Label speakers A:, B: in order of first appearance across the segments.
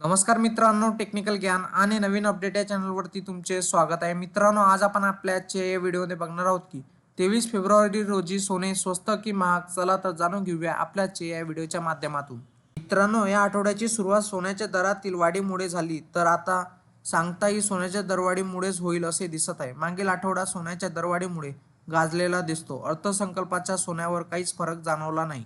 A: नमस्कार मित्रांनो टेक्निकल ज्ञान आणि नवीन अपडेट या चॅनलवरती तुमचे स्वागत आहे. मित्रांनो आज आपण आपल्या या व्हिडिओमध्ये बघणार आहोत की तेवीस फेब्रुवारी रोजी सोने स्वस्त की महाग चला तर जाणून घेऊया आपल्या या व्हिडिओच्या माध्यमातून. मित्रांनो या आठवड्याची सुरुवात सोन्याच्या दरातील वाढीमुळे झाली तर आता सांगता ही सोन्याच्या दरवाढीमुळेच होईल असे दिसत आहे. मागील आठवडा सोन्याच्या दरवाढीमुळे गाजलेला दिसतो. अर्थसंकल्पाच्या सोन्यावर काहीच फरक जाणवला नाही.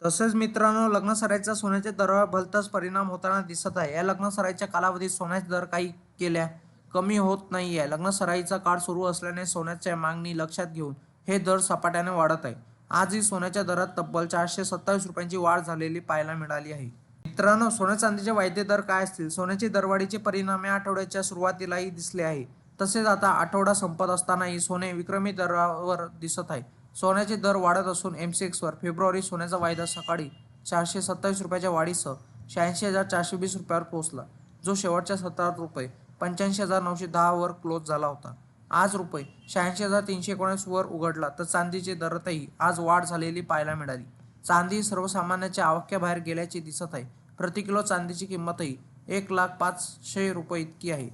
A: तसेच मित्रांनो लग्न सोन्याच्या दरावर भलताच परिणाम होताना दिसत आहे. या लग्नसराईच्या कालावधीत सोन्याचे दर काही केल्या कमी होत नाही आहे लग्न सराईचा काळ सुरू असल्याने सोन्याच्या मागणी लक्षात घेऊन हे दर सपाट्याने वाढत आहे. आजही सोन्याच्या दरात तब्बल चारशे सत्तावीस रुपयांची वाढ झालेली पाहायला मिळाली आहे. मित्रांनो सोन्या चांदीचे वायदे दर काय असतील? सोन्याची दरवाढीचे परिणाम या आठवड्याच्या सुरुवातीलाही दिसले आहे. तसेच आता आठवडा संपत असतानाही सोने विक्रमी दरावर दिसत आहे. सोन्याचे दर वाढत असून एम सी एक्सवर फेब्रुवारी सोन्याचा वायदा सकाळी चारशे सत्तावीस रुपयाच्या वाढीसह शहाऐंशी हजार चारशे वीस रुपयावर पोहोचला जो शेवटच्या सत्रात रुपये पंच्याऐंशी हजार नऊशे दहावर क्लोज झाला होता. आज रुपये शहाऐंशी हजार तीनशे एकोणीसवर उघडला तर चांदीचे दरातही आज वाढ झालेली पाहायला मिळाली. चांदी सर्वसामान्याच्या आवाक्याबाहेर गेल्याचे दिसत आहे. प्रति किलो चांदीची किंमतही एक लाख पाचशे रुपये इतकी आहे.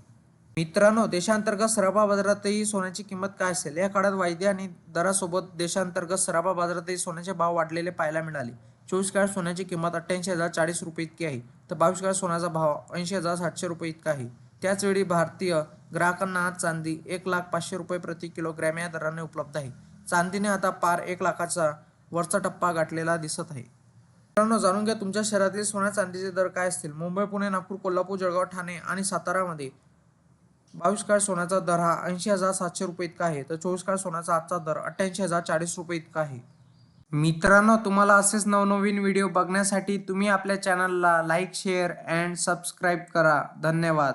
A: मित्रांनो देशांतर्गत सराफा बाजारातही सोन्याची किंमत काय असेल? या काळात वायदे आणि दरासोबत देशांतर्गत सराफा बाजारातही सोन्याचे भाव वाढलेले पाहायला मिळाले. चोवीस काळ सोन्याची किंमत अठ्ठ्याऐंशी हजार चाळीस रुपये इतकी आहे. तर बावीस काळ सोन्याचा भाव ऐंशी हजार सातशे रुपये इतका आहे. त्याचवेळी भारतीय ग्राहकांना आज चांदी एक लाख पाचशे रुपये प्रति किलोग्रॅम या दराने उपलब्ध आहे. चांदीने आता पार एक लाखाचा वरचा टप्पा गाठलेला दिसत आहे. मित्रांनो जाणून घ्या तुमच्या शहरातील सोन्या चांदीचे दर काय असतील? मुंबई पुणे नागपूर कोल्हापूर जळगाव ठाणे आणि सातारामध्ये बावीस काळ सोन्याचा दर हा ऐंशी हजार सातशे रुपये इतका आहे. तर चोवीस काळ सोन्याचा आजचा दर अठ्ठ्याऐंशी हजार चाळीस रुपये इतका आहे. मित्रांनो तुम्हाला असेच नवनवीन व्हिडिओ बघण्यासाठी तुम्ही आपल्या चॅनलला लाईक शेअर अँड सबस्क्राईब करा. धन्यवाद.